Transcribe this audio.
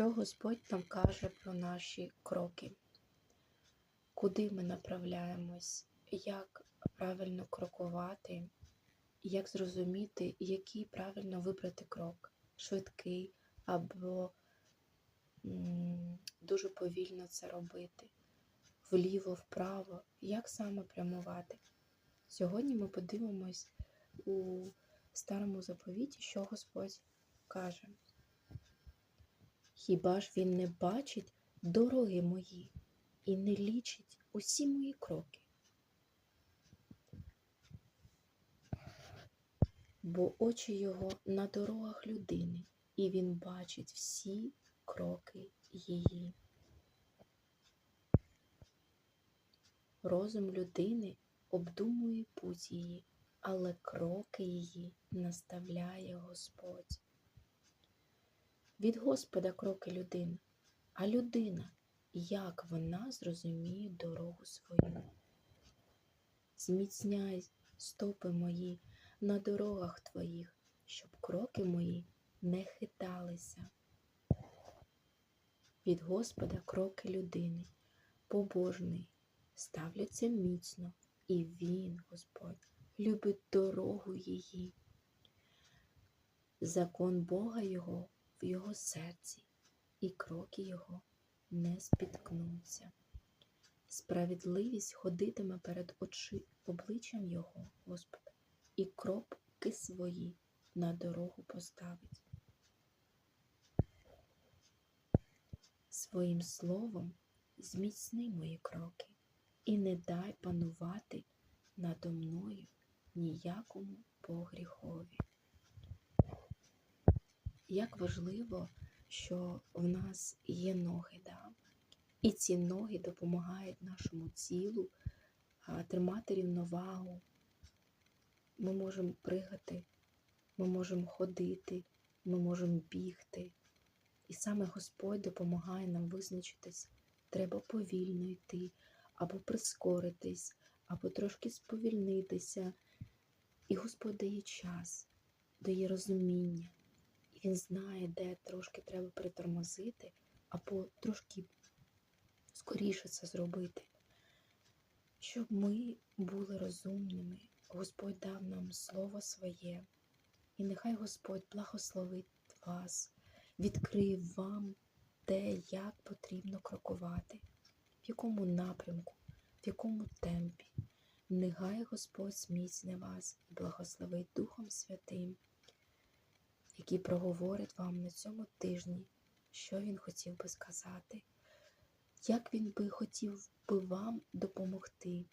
Що Господь нам каже про наші кроки? Куди ми направляємось? Як правильно крокувати? Як зрозуміти, який правильно вибрати крок? Швидкий або дуже повільно це робити? Вліво, вправо? Як саме прямувати? Сьогодні ми подивимось у старому заповіті, що Господь каже. Хіба ж він не бачить дороги мої і не лічить усі мої кроки? Бо очі його на дорогах людини, і він бачить всі кроки її. Розум людини обдумує путь її, але кроки її наставляє Господь. Від Господа кроки людини, а людина, як вона зрозуміє дорогу свою. Зміцняй стопи мої на дорогах твоїх, щоб кроки мої не хиталися. Від Господа кроки людини, побожний, ставляться міцно, і Він, Господь, любить дорогу її. Закон Бога Його в його серці, і кроки його не спіткнуться. Справедливість ходитиме перед очі обличчям Його, Господа, і кроки свої на дорогу поставить. Своїм словом зміцни мої кроки і не дай панувати надо мною ніякому погріхові. Як важливо, що в нас є ноги, да? і ці ноги допомагають нашому тілу тримати рівновагу. Ми можемо пригати, ми можемо ходити, ми можемо бігти. І саме Господь допомагає нам визначитись, треба повільно йти, або прискоритись, або трошки сповільнитися. І Господь дає час, дає розуміння. Він знає, де трошки треба притормозити, або трошки скоріше це зробити. Щоб ми були розумними, Господь дав нам Слово своє, і нехай Господь благословить вас, відкриє вам те, як потрібно крокувати, в якому напрямку, в якому темпі. Нехай Господь зміцне вас і благословить Духом Святим, який проговорить вам на цьому тижні, що Він хотів би сказати, як Він би хотів би вам допомогти.